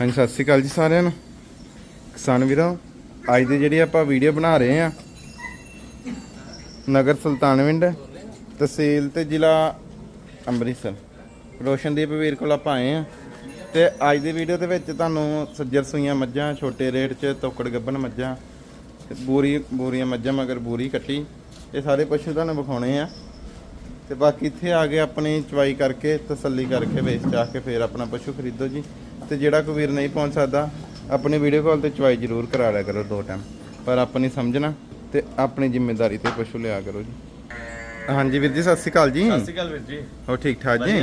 ਹਾਂਜੀ, ਸਤਿ ਸ਼੍ਰੀ ਅਕਾਲ ਜੀ ਸਾਰਿਆਂ ਨੂੰ। ਕਿਸਾਨ ਵੀਰੋ, ਅੱਜ ਦੀ ਜਿਹੜੀ ਆਪਾਂ ਵੀਡੀਓ ਬਣਾ ਰਹੇ ਆ ਨਗਰ ਸੁਲਤਾਨਵਿੰਡ ਤਹਿਸੀਲ ਤੇ ਜ਼ਿਲ੍ਹਾ ਅੰਮ੍ਰਿਤਸਰ। ਰੋਸ਼ਨਦੀਪ ਵੀਰ ਕੋਲ ਆਪਾਂ ਆਏ ਆ ਤੇ ਅੱਜ ਦੀ ਵੀਡੀਓ ਦੇ ਵਿੱਚ ਤੁਹਾਨੂੰ ਸੱਜਰ ਸੂਈਆਂ ਮੱਝਾਂ, ਛੋਟੇ ਰੇਟ 'ਚ ਤੋਕੜ ਗੱਬਨ ਮੱਝਾਂ, ਤੇ ਬੂਰੀ, ਬੂਰੀਆਂ ਮੱਝਾਂ ਮਗਰ ਬੂਰੀ ਕੱਟੀ, ਇਹ ਸਾਰੇ ਪਸ਼ੂ ਤੁਹਾਨੂੰ ਵਿਖਾਉਣੇ ਆ। ਤੇ ਬਾਕੀ ਇੱਥੇ ਆ ਕੇ ਆਪਣੀ ਚਵਾਈ ਕਰਕੇ ਤਸੱਲੀ ਕਰਕੇ ਵੇਚ ਚਾ ਕੇ ਫਿਰ ਆਪਣਾ ਪਸ਼ੂ ਖਰੀਦੋ ਜੀ। ਤੇ ਜਿਹੜਾ ਕੋਈ ਵੀਰ ਨਹੀਂ ਪਹੁੰਚ ਸਕਦਾ ਆਪਣੀ ਵੀਡੀਓ ਕਾਲ ਤੇ ਚਵਾਈ ਜ਼ਰੂਰ ਕਰਾ ਲਿਆ ਕਰੋ ਦੋ ਟਾਈਮ ਪਰ ਆਪਣੀ ਸਮਝਣਾ ਤੇ ਆਪਣੀ ਜ਼ਿੰਮੇਵਾਰੀ ਤੇ ਪਸ਼ੂ ਲਿਆ ਕਰੋ ਜੀ। ਹਾਂਜੀ ਵੀਰ ਜੀ ਸਤਿ ਸ਼੍ਰੀ ਅਕਾਲ ਜੀ। ਸਤਿ ਸ਼੍ਰੀ ਅਕਾਲ ਵੀਰ ਜੀ। ਹੋ ਠੀਕ ਠਾਕ ਜੀ।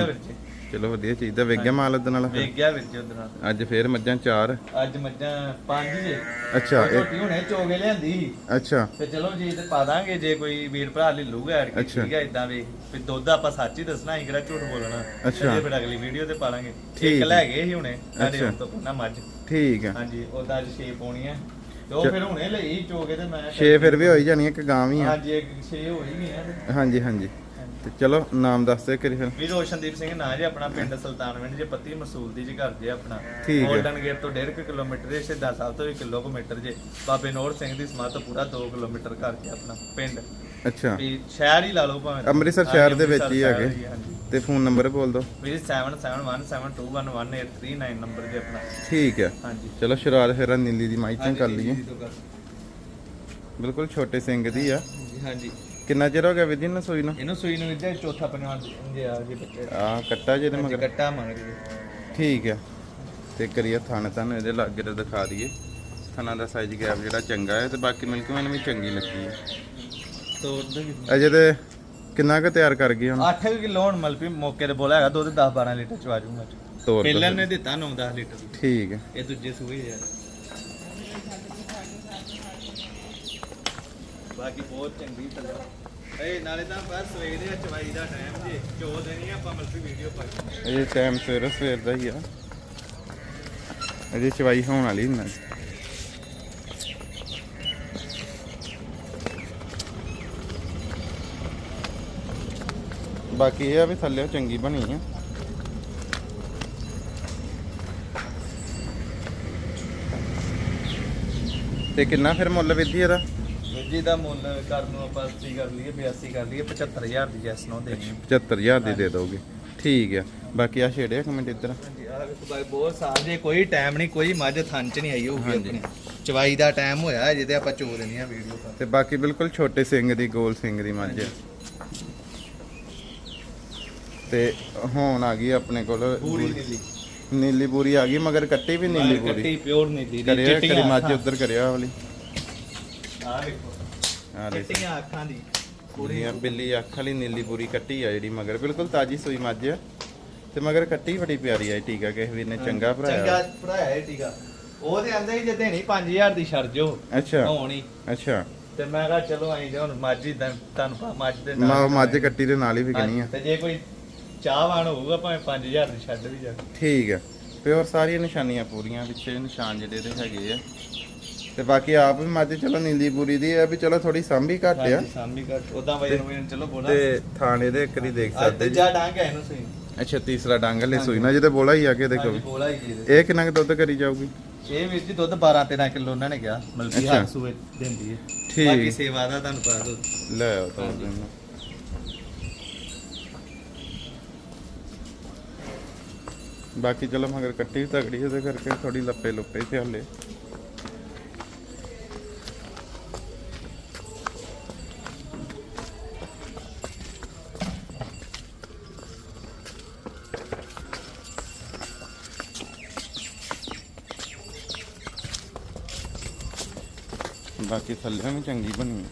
ਵਧੀਆ ਚਲੋ ਵਧੀਆ ਚਾਹੀਦਾ ਵੇਗਿਆ ਮਾਲ ਉਹਦੇ ਨਾਲ? ਵੇਖ ਗਿਆ ਵੀਰ ਜੀ ਉਹਦੇ ਨਾਲ। ਅੱਜ ਫੇਰ ਮੱਝਾਂ ਚਾਰ। ਅੱਜ ਮੱਝਾਂ ਪੰਜ ਜੇ। ਅੱਛਾ ਝੋਟੀ ਹੁਣੇ ਚੋਗੇ ਲਿਆਂਦੀ। ਅੱਛਾ। ਤੇ ਚਲੋ ਜੀ ਤੇ ਪਾ ਦਾਂਗੇ। ਜੇ ਕੋਈ ਵੀਰ ਭਰਾ ਲੈ ਲੂਗਾ ਐਡ ਕੀ। ਠੀਕ ਹੈ ਇਦਾਂ ਵੇਖ। ਵੀ ਦੁੱਧ ਆਪਾਂ ਸੱਚ ਹੀ ਦੱਸਣਾ ਅਸੀਂ ਕਿਹੜਾ ਝੂਠ ਬੋਲਣਾ। ਅੱਛਾ। ਤੇ ਫਿਰ ਅਗਲੀ ਵੀਡੀਓ ਤੇ ਪਾ ਲਾਂਗੇ ਠੀਕ ਇੱਕ ਹੈ। ਲੈ ਗਏ ਸੀ ਹੁਣੇ ਸਾਡੇ ਤੋਂ ਪਹਿਲਾਂ ਮੱਝ। ਠੀਕ ਆ। ਹਾਂਜੀ ਉਹਦਾ ਅੱਜ 6 ਪਾਉਣੀ ਹੈ ਚ- ਫਿਰ ਹੁਣੇ ਲਈ ਚੋਗੇ ਤੇ ਮੈਂ ਛੇ ਫਿਰ ਵੀ ਹੋਈ ਜਾਣੀ ਇੱਕ ਗਾਂ ਵੀ ਆ। ਹਾਂਜੀ ਇੱਕ 6 ਹੋ ਹੀ ਗਈਆਂ ਤੇ। ਹਾਂਜੀ ਹਾਂਜੀ। ਤੇ ਚਲੋ ਨਾਮ ਦੱਸ ਦੇ ਕਰੀ ਫਿਰ। ਵੀ ਰੋਸ਼ਨਦੀਪ ਸਿੰਘ ਨਾਂ ਜੀ ਆਪਣਾ ਪਿੰਡ ਸੁਲਤਾਨਵਿੰਡ ਜੇ ਪੱਤੀ ਮਸੂਲ ਦੀ ਜੀ ਘਰ ਜੇ ਆਪਣਾ। ਠੀਕ ਹੈ। ਗੋਲਡਨ ਗੇਟ ਤੋਂ 1.5 ਕਿਲੋਮੀਟਰ ਹੈ ਸਿੱਧਾ ਸਾਹਿਬ ਤੋਂ ਵੀ ਕਿਲੋਮੀਟਰ ਜੇ। ਬਾਬੇ ਨੋਰ ਸਿੰਘ ਦੀ ਸਮਾਧ ਤੋਂ ਪੂਰਾ 2 ਕਿਲੋਮੀਟਰ ਘਰ ਜੇ ਆਪਣਾ ਪਿੰਡ। ਅੱਛਾ। ਵੀ ਸ਼ਹਿਰ ਹੀ ਲਾ ਲਓ ਭਾਵੇਂ ਅੰਮ੍ਰਿਤਸਰ ਸ਼ਹਿਰ ਦੇ ਵਿੱਚ ਹੀ ਹੈਗੇ। ਤੇ ਫੋਨ ਨੰਬਰ ਬੋਲ ਦਿਓ। ਵੀ 7717211839 ਨੰਬਰ ਜੇ ਆਪਣਾ। ਠੀਕ ਹੈ। ਹਾਂਜੀ। ਚਲੋ ਸ਼ੁਰੂਆਤ ਫਿਰ ਆਹ ਨੀਲੀ ਦੀ ਮਾਈ ਤੋਂ ਕਰ ਲਈਏ। ਜੀ। ਬਿਲਕੁਲ ਛੋਟੇ ਸਿੰਘ ਦੀ ਆ। ਹਾਂਜੀ। ਕਿੰਨਾ ਚਿਰ ਹੋ ਗਿਆ ਵਿਧੀ ਨਾ ਸੋਈ ਨੂੰ? ਇਹਨੂੰ ਸੂਈ ਨੂੰ ਵਿਦਿਆ ਚੌਥਾ ਪੰਜਵਾਂ ਜੇ ਆ ਜੇ ਬੱਚੇ। ਆ ਕੱਟਾ ਜਿਹਦੇ ਮਗਰ? ਕੱਟਾ ਮੰਗ ਰਹੀ ਠੀਕ ਆ। ਤੇ ਕਰੀਏ ਥਣ ਤੁਹਾਨੂੰ ਇਹਦੇ ਲਾਗੇ ਤੇ ਦਿਖਾ ਦਈਏ। ਥਣਾ ਦਾ ਸਾਈਜ਼ ਗੈਪ ਜਿਹੜਾ ਚੰਗਾ ਹੈ ਤੇ ਬਾਕੀ ਮਿਲਕ ਮੈਨੂੰ ਵੀ ਚੰਗੀ ਲੱਗੀ ਹੈ। ਤੋੜ ਦੇ ਅਜੇ ਤੇ ਕਿੰਨਾ ਕੁ ਤਿਆਰ ਕਰ ਗਈ ਹੁਣ? 8 ਕਿਲੋ ਹੁਣ ਮਲਪੀ ਮੌਕੇ ਤੇ ਬੋਲਾ ਹੈਗਾ ਦੁੱਧ 10 12 ਲੀਟਰ ਚਵਾ ਜੂਗਾ ਤੋਰ ਪਹਿਲਾਂ ਨੇ ਦਿੱਤਾ 9 10 ਲੀਟਰ। ਠੀਕ ਹੈ। ਇਹ ਦੂਜੇ ਸੂਏ ਯਾਰ ਬਾਕੀ ਬਹੁਤ ਚੰਗੀ ਤਰ੍ਹਾਂ। ਏ ਨਾਲੇ ਤਾਂ ਬਸ ਸਵੇਰ ਦੇ ਚਵਾਈ ਦਾ ਟਾਈਮ ਜੀ ਚੋ ਦੇਣੀ ਆਪਾਂ ਮਲਪੀ ਵੀਡੀਓ ਪਾਈ। ਇਹ ਟਾਈਮ ਸਵੇਰ ਸਵੇਰ ਦਾ ਹੀ ਆ। ਅਜੇ ਚਵਾਈ ਹੋਣ ਵਾਲੀ ਨਾ ਬਾਕੀ ਇਹ ਆ ਵੀ ਥੱਲੇ ਚੰਗੀ ਬਣੀ ਆ। ਤੇ ਕਿੰਨਾ ਫਿਰ ਮੁੱਲ ਵਿਧੀ ਇਹਦਾ? ਜੀ ਦਾ ਮੁੱਲ ਕਰਨ ਨੂੰ ਆਪਾਂ 80 ਕਰ ਲਈਏ 82 ਕਰ ਲਈਏ 75000 ਦੀ ਜੈਸ ਨੋ ਦੇਣੀ 75000 ਦੀ ਦੇ ਦੋਗੇ। ਠੀਕ ਆ। ਬਾਕੀ ਆ ਛੇੜਿਆ ਕਮੈਂਟ ਇੱਧਰ? ਹਾਂਜੀ ਆ ਵੇਖੋ ਬਾਈ ਬਹੁਤ ਸਾਲ ਜੇ ਕੋਈ ਟਾਈਮ ਨਹੀਂ ਕੋਈ ਮੱਝ ਥਣ ਚ ਨਹੀਂ ਆਈ ਹੋਊਗੀ ਹਾਂਜੀ। ਆਪਣੀ। ਚਵਾਈ ਦਾ ਟਾਈਮ ਹੋਇਆ ਜਿਹਦੇ ਆਪਾਂ ਚੋ ਦੇਣੀ ਆ ਵੀਡੀਓ ਤੇ। ਬਾਕੀ ਬਿਲਕੁਲ ਛੋਟੇ ਸਿੰਘ ਦੀ ਗੋਲ ਸਿੰਘ ਦੀ ਮੱਝ। ਤੇ ਹੁਣ ਆ ਗਈ ਆਪਣੇ ਕੋਲ ਪੂਰੀ ਨੀਲੀ। ਨੀਲੀ ਬੂਰੀ ਆ ਗਈ ਮਗਰ ਕੱਟੀ ਵੀ ਨੀਲੀ ਬੂਰੀ ਕੱਟੀ ਪਿਓਰ ਨੀਲੀ। ਦੀ ਕਰਿਆ ਕਰੀ ਮੱਝ। ਉੱਧਰ ਵਾਲੀ। ਆ ਵੇਖੋ ਆ ਲੈ ਚਿੱਟੀਆਂ ਅੱਖਾਂ ਦੀ। ਪੂਰੀ ਆ ਬਿੱਲੀ ਅੱਖ ਵਾਲੀ ਨੀਲੀ ਬੂਰੀ ਕੱਟੀ ਆ ਜਿਹੜੀ ਮਗਰ ਬਿਲਕੁਲ ਤਾਜੀ ਸੂਈ ਮੱਝ ਆ। ਤੇ ਮਗਰ ਕੱਟੀ ਬੜੀ ਪਿਆਰੀ ਆ ਟੀਕਾ ਕਿਸੇ ਵੀਰ ਨੇ ਚੰਗਾ ਚੰਗਾ ਭਰਾਇਆ। ਭਰਾਇਆ ਇਹ ਟੀਕਾ। ਉਹ ਤੇ ਆਂਦੇ ਜੇ ਦੇਣੀ 5000 ਦੀ ਛੱਡ ਜੋ ਅੱਛਾ। ਹੋਣੀ। ਅੱਛਾ। ਤੇ ਮੈਂ ਕਿਹਾ ਚਲੋ ਆਈ ਜੇ ਹੁਣ ਮੱਝ ਤੁਹਾਨੂੰ ਮੱਝ ਦੇ ਨਾਲ ਮਾ ਮੱਝ ਕੱਟੀ ਦੇ ਨਾਲ ਹੀ ਵਿਕਣੀ ਆ। ਤੇ ਜੇ ਕੋਈ ਚਾਹਵਾਨ ਹੋਊਗਾ ਭਾਵੇਂ 5000 ਦੀ ਛੱਡ ਵੀ ਜਾ ਠੀਕ ਹੈ ਪਿਓਰ ਸਾਰੀਆਂ ਨਿਸ਼ਾਨੀਆਂ ਪੂਰੀਆਂ ਪਿੱਛੇ ਨਿਸ਼ਾਨ ਜਿਹੜੇ ਦੇ ਹੈਗੇ ਆ। ਤੇ ਬਾਕੀ ਆਪ ਵੀ ਮੱਝ ਚਲੋ ਨੀਲੀ ਪੂਰੀ ਦੀ ਆ ਵੀ ਚਲੋ ਥੋੜੀ ਸਾਂਭੀ ਘੱਟ ਆ। ਸਾਮੀ ਘੱਟ। ਉਦਾਂ ਵਜਨ ਵਜਨ ਚਲੋ ਬੋਲਾ। ਤੇ ਥਾਣੇ ਦੇ ਇੱਕ ਵਾਰੀ ਦੇਖ ਸਕਦੇ ਜੀ। ਡਾਂਗ ਹੈ ਇਹਨੂੰ ਸਹੀ। ਅੱਛਾ ਤੀਸਰਾ ਡੰਗ ਲੈ ਸੂਈ ਨਾ ਜਿਹਦੇ ਬੋਲਾ ਹੀ ਆ ਕੇ ਦੇਖੋ ਹਾਂਜੀ, ਵੀ। ਬੋਲਾ ਹੀ ਜੀ ਇਹ ਕਿੰਨਾ ਕੁ ਦੁੱਧ ਕਰੀ ਜਾਊਗੀ? ਇਹ ਵੀਰ ਜੀ ਦੁੱਧ 12 13 ਕਿਲੋ ਉਹਨਾਂ ਨੇ ਕਿਹਾ ਮਲਕੀ ਅੱਛਾ। ਹਰ ਸੂਏ ਦਿੰਦੀ ਹੈ। ਠੀਕ। ਬਾਕੀ ਸੇਵਾ ਦਾ ਤੁਹਾਨੂੰ ਪਤਾ ਦੋ ਲੈ ਆਓ ਤਾਂ ਹਾਂਜੀ। ਇਹਨੂੰ। ਬਾਕੀ ਚਲੋ ਮਗਰ ਕੱਟੀ ਵੀ ਤਗੜੀ ਉਹਦੇ ਕਰਕੇ ਥੋੜੀ ਲੱਪੇ ਲੁੱਪੇ ਤੇ ਹਲੇ। ਬਾਕੀ ਥੱਲੇ ਵੀ ਚੰਗੀ ਬਣੀ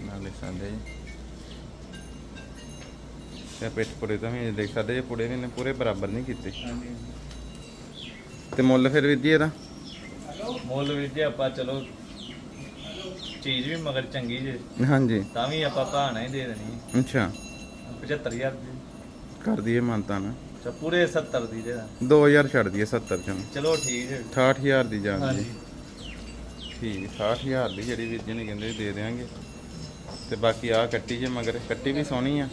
ਨਾਲੇ ਸੰਦੇ ਤੇ ਪਿੱਠ ਪੁੜੇ ਤਾਂ ਵੀ ਦੇਖ ਸਕਦੇ ਜੇ ਪੁੜੇ ਵੀ ਨੇ ਪੂਰੇ ਬਰਾਬਰ ਨਹੀਂ ਕੀਤੇ। ਤੇ ਮੁੱਲ ਫਿਰ ਵੀ ਇਹਦਾ? ਮੁੱਲ ਜੀ ਆਪਾਂ ਚਲੋ ਚੀਜ਼ ਵੀ ਮਗਰ ਚੰਗੀ ਜੇ। ਹਾਂਜੀ। ਤਾਂ ਵੀ ਆਪਾਂ ਭਾਣਾ ਹੀ ਦੇ ਦੇਣੀ ਅੱਛਾ। 75000 ਦੀ। ਕਰ ਦਈਏ ਮੰਨਤਾ ਨਾ। ਅੱਛਾ ਪੂਰੇ 70 ਦੀ ਦੇ 2000 ਛੱਡ ਦਈਏ 70 ਚੋਂ। ਚਲੋ ਠੀਕ ਹੈ। 68000 ਦੀ ਜਾਂਦੀ ਹਾਂਜੀ। ਠੀਕ 60000 ਦੀ ਜਿਹੜੀ ਵੀਰ ਜੀ ਨੇ ਕਹਿੰਦੇ ਦੇ ਦੇਾਂਗੇ ਤੇ ਬਾਕੀ ਆ ਕੱਟੀ ਜੇ ਮਗਰ ਕੱਟੀ ਵੀ ਸੋਹਣੀ ਆ।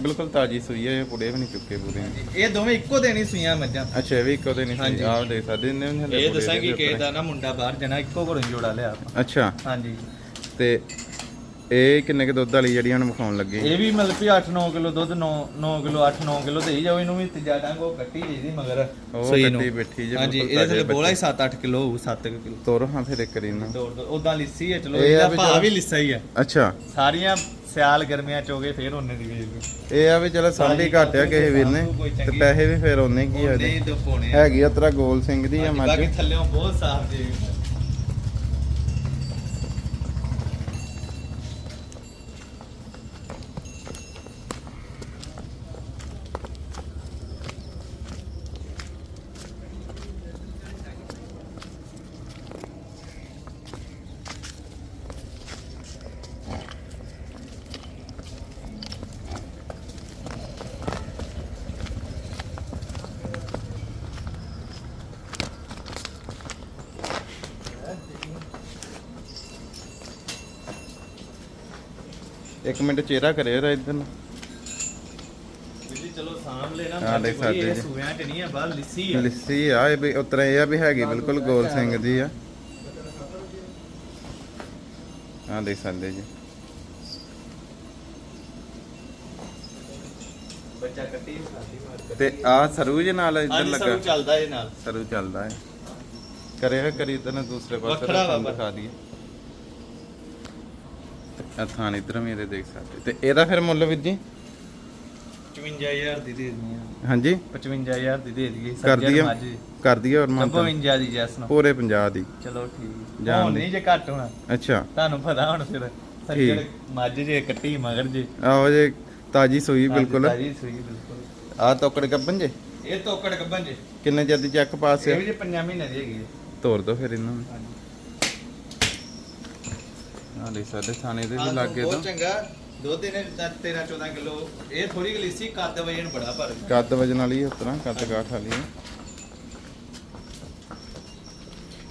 ਬਿਲਕੁਲ ਤਾਜੀ ਸੂਈ ਇਹ ਪੁੜੇ ਵੀ ਨਹੀਂ ਚੁੱਕੇ ਪੂਰੇ। ਇਹ ਦੋਵੇਂ ਇੱਕੋ ਦੇਣੀ ਸੂਈਆਂ ਮੱਝਾਂ। ਅੱਛਾ ਇਹ ਵੀ ਇੱਕੋ ਦੇ ਨਹੀਂ ਹਾਂਜੀ। ਸੀ ਆਹ ਦੇਖ ਸਕਦੇ ਨੇ ਇਹ ਦੱਸਾਂ ਦੇ ਕਿ ਕਿਸੇ। ਦਾ ਨਾ ਮੁੰਡਾ ਬਾਹਰ ਜਾਣਾ ਇੱਕੋ ਘਰੋਂ ਹੀ ਜੋੜਾ ਲਿਆ ਅੱਛਾ। ਹਾਂਜੀ। ਤੇ ਇਹ ਕਿੰਨੇ ਕ ਦੁੱਧ ਵਾਲੀ ਜਿਹੜੀ ਹੁਣ ਵਿਖਾਉਣ ਲੱਗੇ? ਇਹ ਵੀ ਮਤਲਬ ਵੀ 8-9 ਕਿਲੋ ਦੁੱਧ 9 9 ਕਿਲੋ 8-9 ਕਿਲੋ ਦੇ ਹੀ ਜਾਓ ਇਹਨੂੰ ਵੀ ਤੀਜਾ ਡੰਗ ਉਹ ਕੱਟੀ ਜਿਹਦੀ ਮਗਰ। ਉਹ ਕੱਟੀ ਬੈਠੀ ਜੇ ਹਾਂਜੀ ਇਹਦੇ ਥੱਲੇ ਬੋਲਾ ਹੀ 7-8 ਕਿਲੋ ਹੋਊ 7 ਕਿਲੋ। ਤੋਰ ਹਾਂ ਫਿਰ ਇੱਕ ਰੀ ਨਾ। ਦੋ ਉਦਾਂ ਲਿੱਸੀ ਹੈ ਚਲੋ ਇਹ ਆ ਇਹਦਾ ਵੀ ਭਾਅ ਚਲੋ- ਵੀ ਲਿੱਸਾ ਹੀ ਆ। ਅੱਛਾ। ਸਾਰੀਆਂ ਸਿਆਲ ਗਰਮੀਆਂ ਚ ਹੋ ਗਏ ਫੇਰ ਉਹਨੇ ਦੀ ਵੇਚ ਇਹ ਆ ਵੀ ਚਲੋ ਸਾਡੀ ਘੱਟ ਆ ਕਿਸੇ ਵੀਰ ਨੇ ਤੇ ਪੈਸੇ ਵੀ ਫਿਰ ਉਹਨੇ ਕੀ ਦੋ ਪੋਣੇ ਆ। ਹੈਗੀ ਆ ਤੇਰਾ ਗੋਲ ਸਿੰਘ ਦੀ ਆ ਮੱਝ। ਬਾਕੀ ਥੱਲੇੋਂ ਬਹੁਤ ਸਾਫ਼ ਜੀ। ਇੱਕ ਮਿੰਟ ਚਿਹਰਾ ਕਰਿਓ ਰਾ ਇਧਰ ਨੂੰ। ਜੀ ਚਲੋ ਸਾਂਭ ਲੈਣਾ ਹਾਂ, ਦੇਖ ਸਕਦੇ ਜੀ। ਸੂਆਂ ਚ ਨਹੀਂ ਆ ਬਾਹਰ ਲਿੱਸੀ ਆ। ਲਿੱਸੀ ਆ ਇਹ ਵੀ ਉਤਰਾ ਇਹ ਆ ਵੀ ਹੈਗੀ ਬਿਲਕੁਲ ਗੋਲ ਸਿੰਘ ਦੀ ਆ। ਆ ਦੇਖ ਸਕਦੇ ਜੀ। ਬੱਚਾ ਕੱਟੀ ਸਾਡੀ ਮਾਰ ਤੇ ਆ ਸਰੂਜ ਨਾਲ ਇੱਧਰ ਲੱਗਾ। ਸਭ ਚੱਲਦਾ ਇਹ ਨਾਲ। ਸਰੂ ਚੱਲਦਾ ਹੈ। ਕਰਿਆ ਕਰੀ ਤਾਂ ਦੂਸਰੇ ਪਾਸੇ ਵੱਖਰਾ ਵਾ ਤੁਹਾਨੂੰ ਪਰ। ਦਿਖਾ ਦਈਏ। ਆ ਥਾਣ ਇਧਰ ਵੀ ਇਹਦੇ ਦੇਖ ਸਕਦੇ। ਤੇ ਇਹਦਾ ਫਿਰ ਮੁੱਲ ਵੀਰ ਜੀ? 55000 ਦੀ ਦੇ ਦਿੰਦੀ ਆ। ਹਾਂਜੀ? 55000 ਦੀ ਦੇ ਦਈਏ ਕਰ ਦਈਏ? ਕਰ ਦਈਏ ਔਰ ਮਾਨ 52 ਦੀ ਜੈਸ ਨੂੰ ਪੂਰੇ 50 ਦੀ। ਚਲੋ ਠੀਕ ਹੁਣ। ਨਹੀਂ ਜੇ ਘੱਟ ਹੋਣਾ। ਅੱਛਾ। ਤੁਹਾਨੂੰ ਪਤਾ ਹੁਣ ਫਿਰ ਸੱਜਣ ਮੱਝ ਜੇ ਕੱਟੀ ਮਗਰ ਜੇ। ਆਹੋ ਜੇ ਤਾਜੀ ਸੂਈ ਬਿਲਕੁਲ। ਤਾਜ਼ੀ ਸੂਈ ਬਿਲਕੁਲ। ਆ ਤੋਕੜ ਗੱਬਨ ਜੇ? ਇਹ ਤੋਕੜ ਗੱਬਨ ਜੇ। ਕਿੰਨੇ ਚਿਰ ਦੀ ਚੈੱਕ ਪਾਸ ਇਹ ਆ ਵੀ ਜੇ ਪੰਜਾਂ ਮਹੀਨੇ ਦੀ ਹੈਗੀ ਹੈ ਤੋਰ ਦੋ ਫਿਰ ਇਹਨਾਂ। ਨੂੰ ਹਾਂਜੀ ਆ ਲੈ ਸਾਡੇ ਥਾਣੇ ਦੇ ਵੀ ਲੱਗੇ ਬਹੁਤ ਤੋਂ। ਚੰਗਾ। ਦੁੱਧ ਇਹਨੇ 13 14 ਕਿਲੋ। ਇਹ ਥੋੜੀ ਗਲੀਸੀ ਕੱਦ ਵਜਨ ਬੜਾ ਪਰ ਕੱਦ ਵਜਨ ਵਾਲੀ ਉਸ ਤਰ੍ਹਾਂ ਕੱਦ ਕਾਠ ਵਾਲੀ ਹੈ।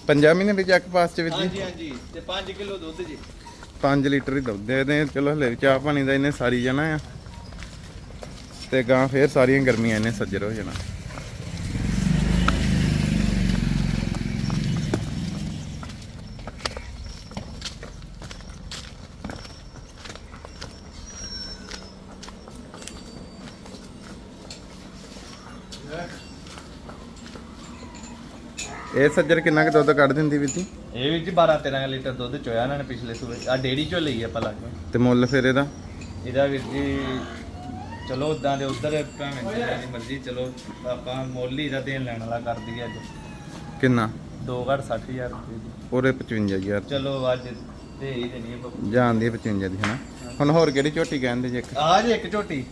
ਪੰਜਾਹ ਮਹੀਨੇ ਦੀ ਚੈੱਕ ਪਾਸ ਚ ਵਿੱਚ ਹਾਂਜੀ ਹਾਂਜੀ। ਤੇ 5 ਕਿਲੋ ਦੁੱਧ ਜੀ। 5 ਲੀਟਰ ਹੀ ਦੁੱਧ ਦੇ ਦੇ ਚਲੋ ਹਲੇ ਚਾਹ ਪਾਣੀ ਦਾ ਇਹਨੇ ਸਾਰੀ ਜਾਣਾ ਆ। ਤੇ ਗਾਂ ਫੇਰ ਸਾਰੀਆਂ ਗਰਮੀਆਂ ਇਹਨੇ ਸੱਜਰ ਹੋ ਜਾਣਾ। ਇਹ ਸੱਜਰ ਕਿੰਨਾ ਕੁ ਦੁੱਧ ਕੱਢ ਦਿੰਦੀ ਵੀਰ ਜੀ ਇਹ ਵੀ ਜੀ 12 13 ਲੀਟਰ ਦੁੱਧ ਚੋਇਆ ਇਹਨਾਂ ਨੇ ਪਿਛਲੇ ਸੂਬੇ ਆ ਡੇੜੀ ਚੋਂ ਲਈ ਆਪਾਂ ਲੱਗ ਤੇ ਮੁੱਲ ਫਿਰ ਇਹਦਾ? ਇਹਦਾ ਵੀਰ ਜੀ ਚਲੋ ਉਦਾਂ ਦੇ ਉਧਰ ਭਾਵੇਂ ਜਿੰਨਾ ਦੀ ਮਰਜ਼ੀ ਚਲੋ ਆਪਾਂ ਮੁੱਲ ਹੀ ਦਾ ਦੇਣ ਲੈਣ ਵਾਲਾ ਕਰ ਦਈਏ ਅੱਜ। ਕਿੰਨਾ? 2 ਘੜ 60000 ਰੁਪਏ ਦੀ। ਪੂਰੇ 55000 ਚਲੋ ਅੱਜ ਦੇ ਹੀ ਦੇਣੀ ਹੈ ਬੱਬੂ। ਜਾਣ ਦੀ 55 ਦੀ ਹਨਾ? ਹੁਣ ਹੋਰ ਕਿਹੜੀ ਝੋਟੀ ਕਹਿੰਦੇ ਜੇ ਇੱਕ? ਆ ਜੇ ਇੱਕ ਝੋਟੀ।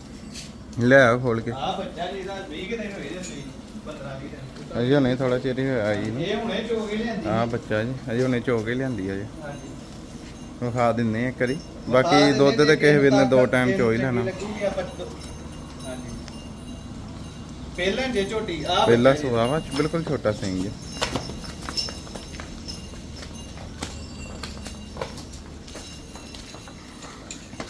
ਲੈ ਆਓ ਖੋਲ ਕੇ। ਆ ਬੱਚਾ ਜੀ ਦਾ 20 ਕੁ ਦਿਨ ਹੋਏ ਜਾਂਦੇ 15 20 ਦਿਨ। ਅਜੇ ਹੁਣੇ ਥੋੜਾ ਚਿਰ ਹੀ ਹੋਇਆ ਨਹੀਂ ਇਹ ਹੁਣੇ ਚੋ ਕੇ ਲਿਆਂਦੀ। ਆ ਬੱਚਾ ਜੀ ਅਜੇ ਹੁਣੇ ਚੋ ਕੇ ਲਿਆਂਦੀ ਅਜੇ ਹਾਂਜੀ। ਵਿਖਾ ਦਿੰਨੇ ਆ ਇੱਕ ਵਾਰੀ। ਬਾਕੀ ਦੁੱਧ ਤੇ ਕਿਸੇ ਵੀਰ ਨੇ ਦੋ ਟਾਈਮ ਚੋ ਹੀ ਲੈਣਾ। ਪਹਿਲਾਂ ਜੇ ਝੋਟੀ ਆ ਪਹਿਲਾ ਸੁਆ ਵਾ ਬਿਲਕੁਲ ਛੋਟਾ ਸਿੰਘ ਜੀ।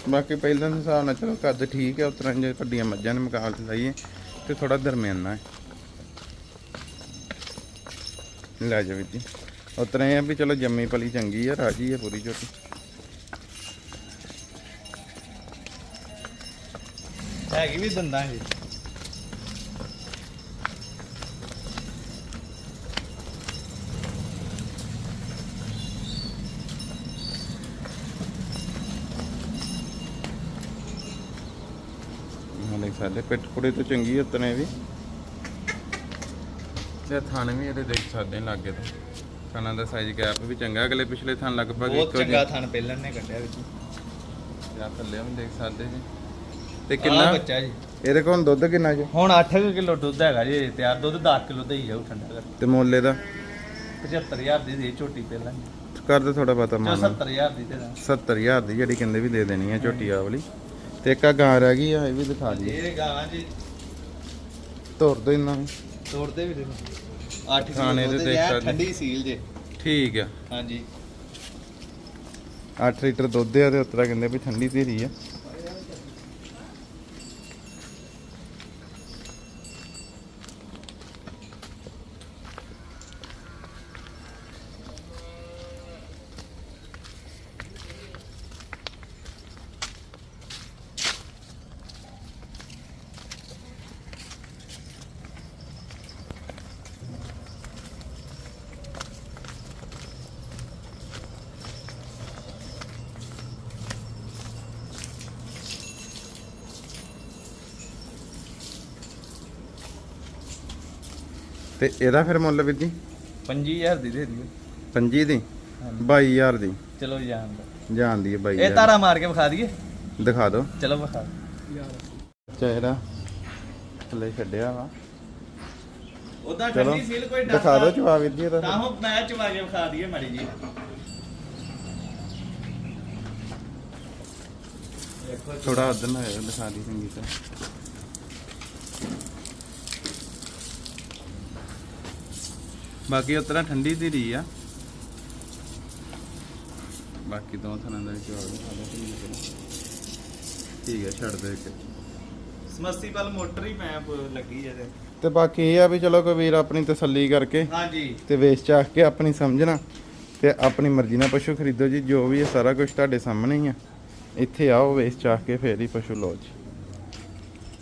ਬਾਕੀ ਪਹਿਲਾਂ ਦੇ ਹਿਸਾਬ ਨਾਲ ਚਲੋ ਕੱਦ ਠੀਕ ਹੈ ਉਤਰਾਂ ਜੇ ਵੱਡੀਆਂ ਮੱਝਾਂ ਦੇ ਮੁਕਾਬਲੇ ਲਾਈਏ ਤੇ ਥੋੜਾ ਦਰਮਿਆਨਾ ਹੈ। ਲੈ ਜਾ। ਵੀਰ ਉਤਰਾਂ ਇਹ ਵੀ ਚਲੋ ਜੰਮੀ ਪਲੀ ਚੰਗੀ ਆ, ਰਾਜੀ ਹੈ ਪੂਰੀ ਝੋਟੀ ਹੈਗੀ ਵੀ ਦੰਦਾਂ ਇਹ। ਸਾਡੇ ਪਿੱਠ ਪੁੜੇ ਤੋਂ ਚੰਗੀ ਉਤਨੇ ਵੀ। ਤੇ ਥਣ ਵੀ ਇਹਦੇ ਦੇਖ ਸਕਦੇ ਹਾਂ ਲਾਗੇ ਤੋਂ। ਥਣਾਂ ਦਾ ਸਾਈਜ਼ ਗੈਪ ਵੀ ਚੰਗਾ ਅਗਲੇ ਪਿਛਲੇ ਥਣ ਲਗਭਗ ਬਹੁਤ ਇੱਕੋ ਚੰਗਾ ਜਿਹਾ। ਥਣ ਪਹਿਲਾਂ ਨੇ ਕੱਢਿਆ ਵਿੱਚ। ਜਾਂ ਥੱਲੇ ਵੀ ਦੇਖ ਸਕਦੇ ਜੀ। ਤੇ ਕਿੰਨਾ? ਬੱਚਾ ਜੀ। ਇਹਦੇ ਕੋਲ ਹੁਣ ਦੁੱਧ ਕਿੰਨਾ ਜੀ? ਹੁਣ 8 ਕਿਲੋ ਦੁੱਧ ਹੈਗਾ ਜੀ ਤਿਆਰ ਦੁੱਧ 10 ਕਿਲੋ ਦੇ ਹੀ ਜਾਊ ਠੰਡਾ ਕਰ ਤੇ ਮੁੱਲ ਇਹਦਾ 75000 ਦੀ ਦੇ ਝੋਟੀ ਪਹਿਲਾਂ ਕਰ ਦੇ ਥੋੜਾ ਜੋ ਮਾਨ 70000 ਦੀ ਦਾਂ 70000 ਦੀ ਜਿਹੜੀ ਕਹਿੰਦੇ ਵੀ ਦੇ ਦੇਣੀ ਹੈ ਝੋਟੀ ਆ ਵਾਲੀ ਤੇ ਇੱਕ ਆ ਗਾਂ ਰਹਿ ਗਈ ਆ ਇਹ ਵੀ ਦਿਖਾ ਦਈਏ ਇਹ ਗਾਂ ਜੀ। ਤੋਰ ਦੋ ਇੰਨਾ ਵੀ ਤੋੜਦੇ ਵੀ ਦੇ 8 ਖਾਣੇ ਦੁੱਧ ਦੇਖ। ਠੰਡੀ ਸੀਲ ਜੇ। ਠੀਕ ਆ। ਹਾਂਜੀ। 8 ਲੀਟਰ ਦੁੱਧ ਆ ਤੇ ਉਤਰਾ ਕਹਿੰਦੇ ਵੀ ਠੰਡੀ ਧੀਰੀ ਆ। ਤੇ ਇਹਦਾ ਫਿਰ ਮੁੱਲ ਵੀਰ ਜੀ? 25000 ਦੀ ਦੇ ਦਿਓ। 25 ਦੀ? ਹਾਂਜੀ। 22000 ਦੀ। ਚਲੋ ਜਾਣ ਦੋ ਜਾਣ ਦੀ ਹੈ ਇਹ 22000 ਤਾਰਾ ਮਾਰ ਕੇ ਵਿਖਾ ਦਈਏ। ਦਿਖਾ ਦਿਓ। ਚਲੋ ਵਿਖਾ ਚਿਹਰਾ ਥੱਲੇ ਛੱਡਿਆ ਵਾ। ਉਦਾਂ ਠੰਡੀ ਸੀਲ ਕੋਈ ਦਿਖਾ ਦਿਓ ਚਵਾ ਵੀਰ ਜੀ ਤਾਂ ਉਹ ਮੈਚ ਵਾ ਕੇ ਵਿਖਾ ਦਈਏ ਮਾੜੀ ਜੀ ਥੋੜਾ ਉਧਰ ਨਾ ਹੋਇਆ ਦਿਖਾ ਦੀ ਚੰਗੀ ਤਰ੍ਹਾਂ। ਬਾਕੀ ਉਤਰਾ ਠੰਡੀ ਧੀਰੀ ਆ। ਬਾਕੀ ਦੋ ਥਾਂ ਦਾ ਚੰਗੀ ਤਰ੍ਹਾਂ ਠੀਕ ਹੈ ਛੱਡ ਦਿਓ ਇੱਕ। ਸਮਰਸੀਬਲ ਮੋਟਰ ਹੀ ਪੈਪ ਲੱਗੀ ਇਹਦੇ। ਤੇ ਬਾਕੀ ਇਹ ਆ ਵੀ ਚਲੋ ਕੋਈ ਵੀਰ ਆਪਣੀ ਤਸੱਲੀ ਕਰਕੇ ਹਾਂਜੀ। ਤੇ ਵੇਚ ਚਾਖ ਕੇ ਆਪਣੀ ਸਮਝਣਾ ਤੇ ਆਪਣੀ ਮਰਜ਼ੀ ਨਾਲ ਪਸ਼ੂ ਖਰੀਦੋ ਜੀ ਜੋ ਵੀ ਹੈ ਸਾਰਾ ਕੁਝ ਤੁਹਾਡੇ ਸਾਹਮਣੇ ਹੀ ਆ। ਇੱਥੇ ਆਓ ਵੇਚ ਚਾਖ ਕੇ ਫੇਰ ਹੀ ਪਸ਼ੂ ਲਓ ਜੀ।